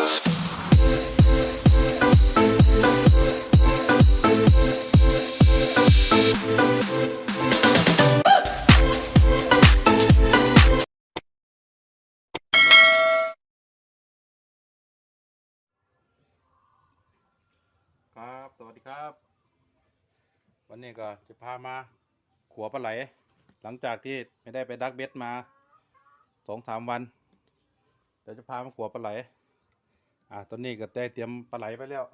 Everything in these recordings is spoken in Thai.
ครับสวัสดีครับ วันนี้ก็จะพามาขัวปลาไหล หลังจากที่ไม่ได้ไปดักเบ็ดมาสองสามวัน เดี๋ยวจะพามาขัวปลาไหล อ่าตอนนี้ก็ได้เตรียมปลาไหลไปแล้ว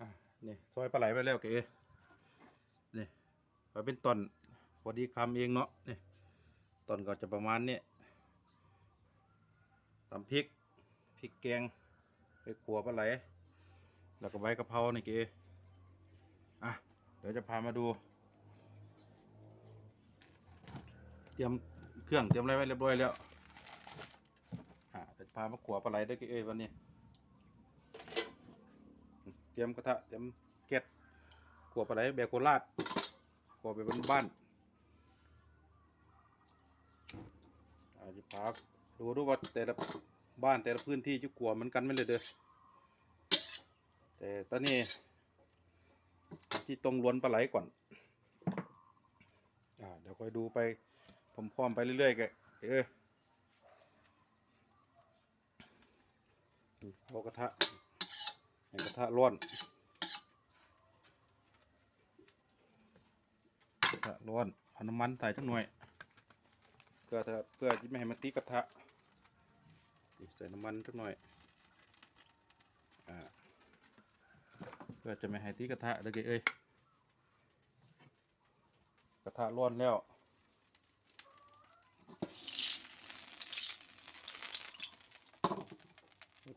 อะนี่ซอยปลาไหลไปแล้วเก๋นี่ไปเป็นตอนพอดีคำเองเนาะนี่ตอนก็จะประมาณนี้ตำพริกพริกแกงไปขัวปลาไหล แล้วก็ใบกะเพรานี่เกอะเดี๋ยวจะพามาดู เตรียมเครื่องเตรียมอะไรไว้เรียบร้อยแล้ว พามาขัวปลาไหลได้เกเอ้ยวันนี้เตรียมกระทะเตรียมแก๊สขัวปลาไหลแบบโคราชขัวไปบนบ้านๆอาจะพาดูดูว่าแต่ละบ้านแต่ละพื้นที่จะขัวเหมือนกันไหมเลยเด้อแต่ตอนนี้ที่ตรงล้วนปลาไหลก่อนอ่าเดี๋ยวคอยดูไปผมพร้อมไปเรื่อยๆแกเออ เอากระทะให้กระทะร้อนกระทะร้อนเอาน้ำมันใส่ทั้งหน่วยเพื่อจะเพื่อที่ไม่ให้มันตีกระทะใส่น้ำมันทั้งหน่อยเพื่อจะไม่ให้ที่กระทะเลยเอ้ยกระทะร้อนแล้ว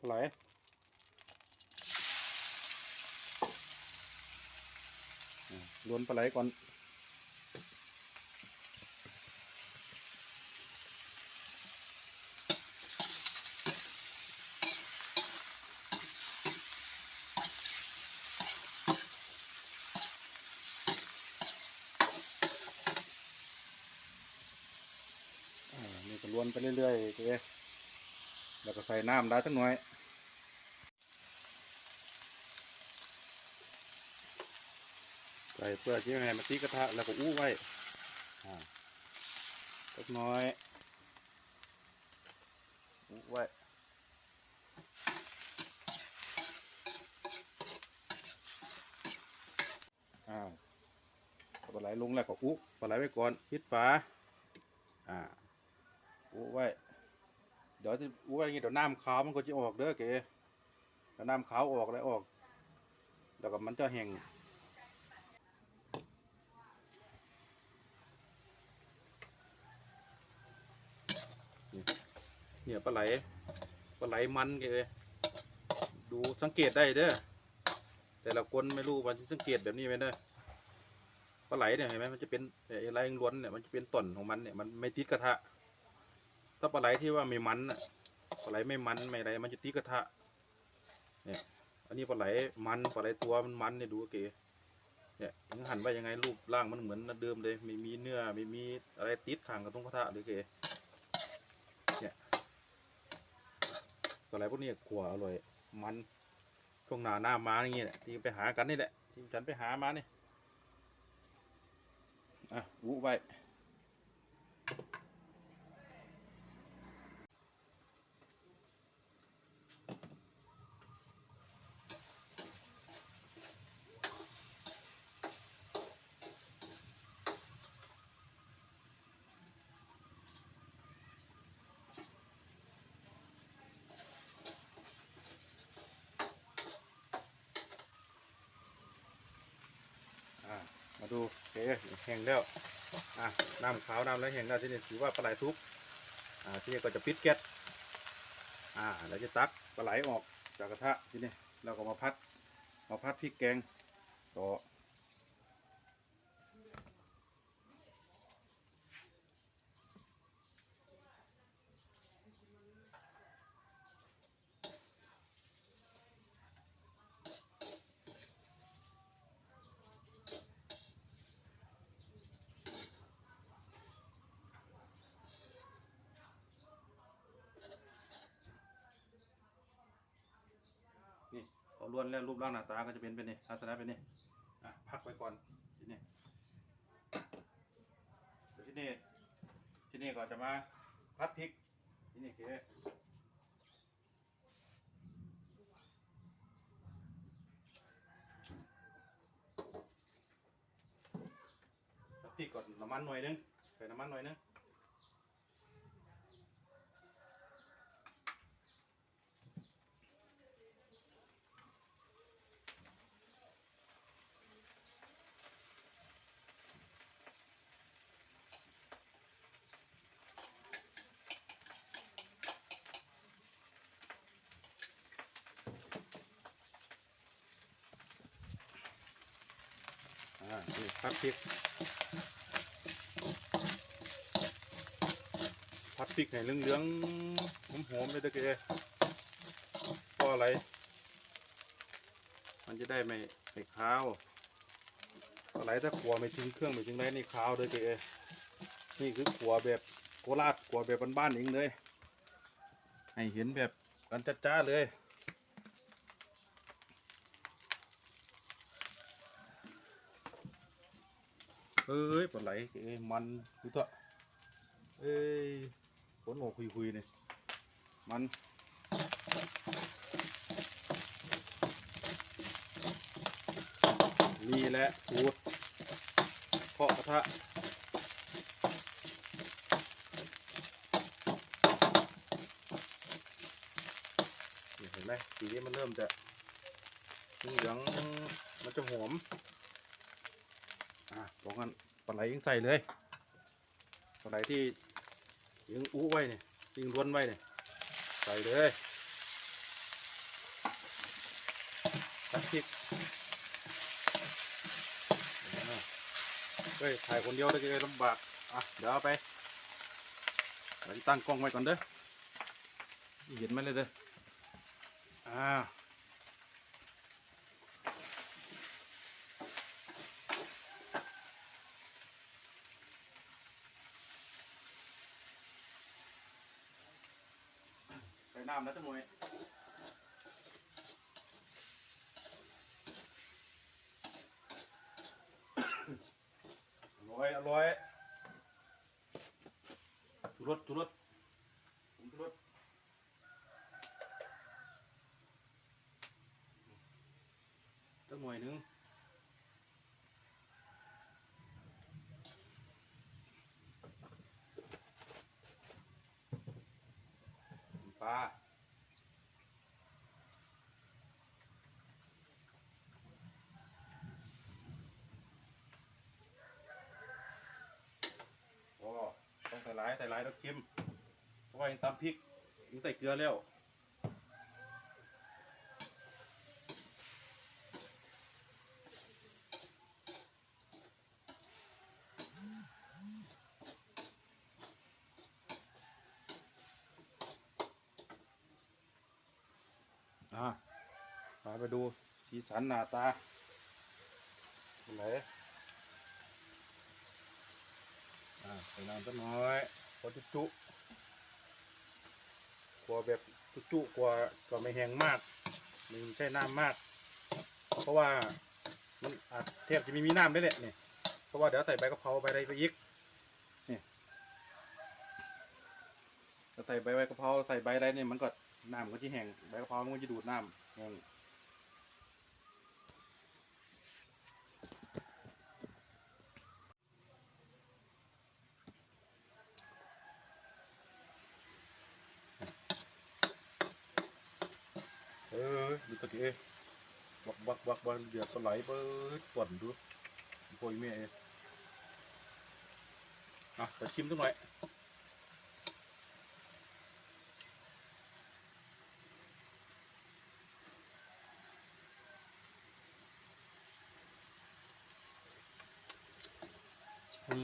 ปลาไหลอ่าล้วนปลาไหลก่อนอ่านี่ก็ล้วนไปเรื่อยๆเจ๊ แล้วก็ใส่น้ำได้สักหน่อยใส่เพื่อที่ให้มันตีกระทะแล้วก็อู้ไว้อ่าสักน้อยอู้ไว้อ่าเอาปลาไหลลงแล้วก็อู้ปลาไหลไว้ก่อนปิดฝาอ่าอู้ไว้ เดี๋ยวจะอู้ไว้อย่างงี้เดี๋ยวน้ำขาวมันก็จะออกเด้อเก๋เดี๋ยวน้ำขาวออกแล้วออกแล้วก็มันจะแห้งเนี่ยปลาไหลปลาไหลมันเก๋ดูสังเกตได้เด้อแต่ละคนไม่รู้ว่าจะสังเกตแบบนี้ไหมเด้อปลาไหลเนี่ยเห็นไหมมันจะเป็นไอ้ลายล้วนเนี่ยมันจะเป็นต้นของมันเนี่ยมันไม่ติดกระทะ ถ้าปลาไหลที่ว่าไม่มันอะปลาไหลไม่มันไม่อะไรมันจะติดกระทะ เนี่ย อันนี้ปลาไหลมันปลาไหลตัวมันมันเนี่ยดูโอเคเนี่ยยังหันไปยังไงรูปร่างมันเหมือนเดิมเลยไม่มีเนื้อไม่มีอะไรติดขังกับตรงกระทะเลยโอเคเนี่ยปลาไหลพวกนี้ขัวอร่อยมันช่วงหนาหน้ามาอย่างเงี้ยที่ไปหากันนี่แหละที่ฉันไปหามาเนี่ยอะวุ้ไว้ อะมา ดูเคแห้งแล้วอะน้ำขาวน้ำแล้วแห้งแล้วที่นี่ถือว่าปลาไหลทุกอ่าที่นี่ก็จะปิดแก๊สอ่าเราจะตักปลาไหลออกจากกระทะที่นี่เราก็มาพัดมาพัดพริกแกงต่อ ล้วนแล้วรูปร่างหน้าตาก็จะเป็นเป็นนี่ลักษณะเป็นนี่อะพักไว้ก่อนทีนี้เดี๋ยวที่นี่ที่นี่ก็จะมาพัดพริกที่นี่คือพริกก่อนน้ำมันหน่อยนึงใส่น้ำมันหน่อยนึง อ่านี่พัดพริกพัดพริกให้เหลืองๆหอมๆเลยเด้อเกเพราะอะไร มันจะได้ไม่ไม่คาวอะไรถ้าขัวไม่ถึงเครื่องไม่ถึงไรนี่คาวเลยเกนี่คือขัวแบบโคราชขัวแบบบ้านๆเองเลย ให้เห็นแบบกันจ้าๆเลย เอ้ยปลาไหลเอ้ยมันดูเถอะเอ้ยฝนออกคุยๆเนี่ยมันนี่แหละสูตรเคาะกระทะเห็นไหมสีนี้มันเริ่มจะเหลืองมันจะหอม อะบอกกันปลาไหลยังใส่เลยปลาไหลที่ยังอู้ไว้เนี่ยยิงล้วนไว้เนี่ยใส่เลยตักพริกเฮ้ยถ่ายคนเดียวได้เลยลำบากอะเดี๋ยวเอาไปเดี๋ยวตั้งกล้องไว้ก่อนเด้อเห็นไหมเลยเด้ออ่า น้ำแล้วทั้งหมดอร่อยอร่อยทุรสทุรสผมทุรสตั้งหน่วยหนึงปลา โอ้ต้องใส่ห ลายใส่ลายแล้วเค็มเพราะว่ายังตำพริกยังใส่เกลือแล้วอะมาไปดูสีสันหน้าตาเป็นไหน อ่าใส่น้ำสักน่อยพอจุจุกลัวแบบจุจุกลัวก็ไม่แห้งมากไม่ใช่น้ำมาก เพราะว่ามันอาจแทบจะไม่มีน้ำได้แหละเนี่ยเพราะว่าเดี๋ยวใส่ใบกะเพราใบอะไรไปอีกนี่จะใส่ใบใบกะเพราใส่ใบอะไรเนี่ยมันก็น้ำมันก็จะแห้งใบกะเพรามันก็จะดูดน้ำแห้ง ออดูตะกี้วักวักวักวักเดือดสไลด์เปิดป่นดูโอยเมียเออะไปชิมสักหน่อยอื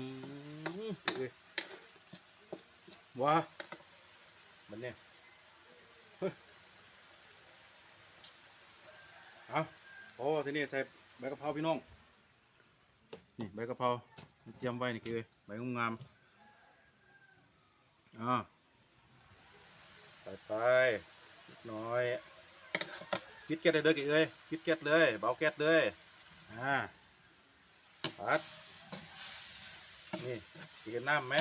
มเอ้ยว้ามันเนี่ยเฮ้ยเอาโอ้ทีนี้ใส่ใบกะเพราพี่น้อง นี่ใบกะเพราเตรียมไว้นี่คือใบงามๆอ่าใส่ไปน้อยปิดแก๊สเลยเด้อเกเอ้ยปิดแก๊สเลย เบาแก๊สเลยอ่าปัดนี่เห็นน้ำไหม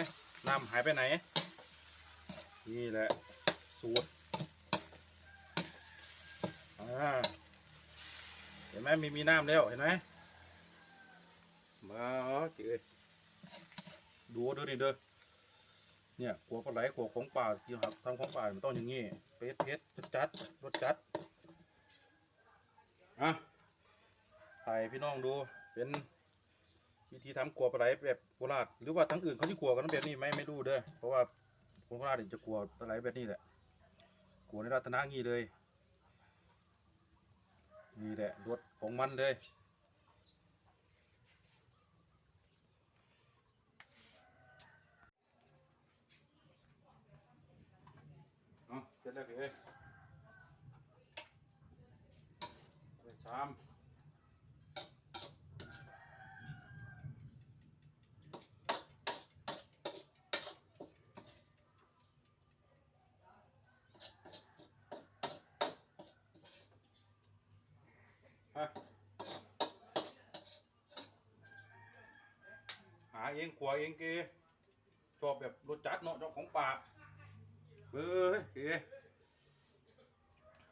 น้ำหายไปไหน นี่แหละ สูตรอ่า ห็นไหมมีมีน้ำแล้วเห็นไหมมาเอาเกเอ้ยดูด้อนี่เด้อเนี่ยขัวปลาไหลขัวของป่าที่ครับทำของป่ามันต้องอย่างงี้เผ็ดเผ็ดจัดรสจัดอะถ่ายพี่น้องดูเป็นวิธีทำขัวปลาไหลแบบโคราชหรือว่าทั้งอื่นเขาที่ขัวกันแบบนี้ไหมไม่รู้เด้อเพราะว่าคนโคราชเนี่ยจะขัวปลาไหลแบบนี้แหละขัวในรัตนะงี้เลย นี่แหละรสของมันเลย เอาเสร็จแล้วพี่เอ้ยใส่ชาม ฮะหา เองขวาเองเกชอบแบบรสจัดเนาะเจ้าของป่าเฮ้ยเก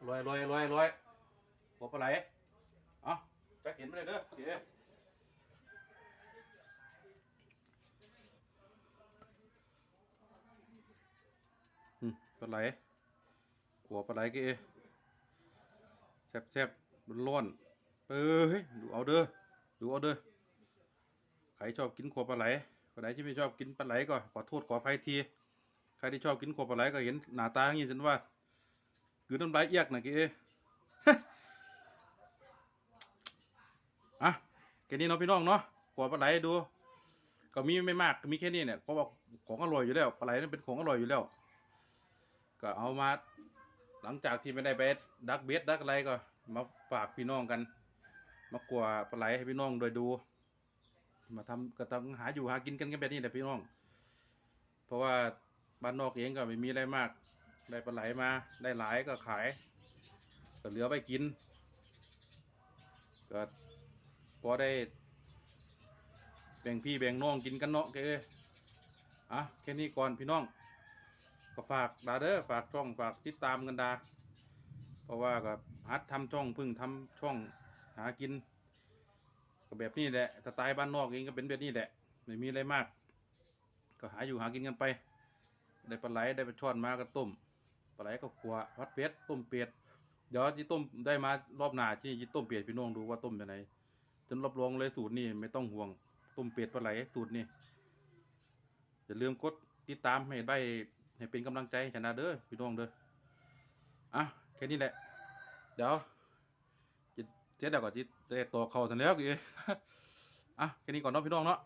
ลอยลอยลอยลอยหัวปลาไหลเอะจะเห็นไม่ได้เด้อเกอืมปลาไหลหัวปลาไหลเกแซ่บแซ่บร้อนเอ้ยดูเอาเด้อดูเอาเด้อ ใครชอบกินขัวปลาไหลคนไหนที่ไม่ชอบกินปลาไหลก็ขอโทษขออภัยที ใครที่ชอบกินขัวปลาไหลก็เห็นหน้าตาอย่างนี้ฉันว่าคือน้ำลายเอียกนะเกอะแค่นี้เนาะพี่น้องเนาะขัวปลาไหลดู ก็มีไม่มากมีแค่นี้เนี่ยเพราะว่าของอร่อยอยู่แล้วปลาไหลนั่นเป็นของอร่อยอยู่แล้ว ก็เอามาหลังจากที่ไม่ได้ไปดักเบสดักอะไรก็มาฝากพี่น้องกัน มากลัวปลาไหลให้พี่น้องโดยดู มาทำก็ต้องหาอยู่หากินกันกันแบบนี้แหละพี่น้อง เพราะว่าบ้านนอกเองก็ไม่มีอะไรมาก ได้ปลาไหลมาได้หลายก็ขาย ก็เหลือไปกินก็พอได้ แบ่งพี่แบ่งน้องกินกันเนาะแกเอ้ยอะแค่นี้ก่อนพี่น้อง ก็ฝากดาเด้อฝากช่องฝากติดตามกันดา เพราะว่าก็ฮัดทำช่องเพึ่งทำช่องหากิน ก็แบบนี้แหละสไตล์บ้านนอกเองก็เป็นแบบนี้แหละไม่มีอะไรมาก ก็หาอยู่หากินกันไป ได้ปลาไหลได้ปลาช่อนมาก็ต้มปลาไหลก็ขัวพัดเป็ดต้มเป็ดเดี๋ยวที่ต้มได้มารอบหน้าที่จะต้มเป็ดพี่น้องดูว่าต้มยังไงจนรับรองเลยสูตรนี้ไม่ต้องห่วงต้มเป็ดปลาไหลสูตรนี้อย่าลืมกดติดตามให้ได้ให้เป็นกำลังใจชนะเด้อพี่น้องเด้ออะแค่นี้แหละ เดี๋ยว เจ๊เดี๋ยวก่อนจะได้ต่อเขาเสร็จแล้วกี่อะแค่นี้ก่อนเนาะพี่น้องเนาะ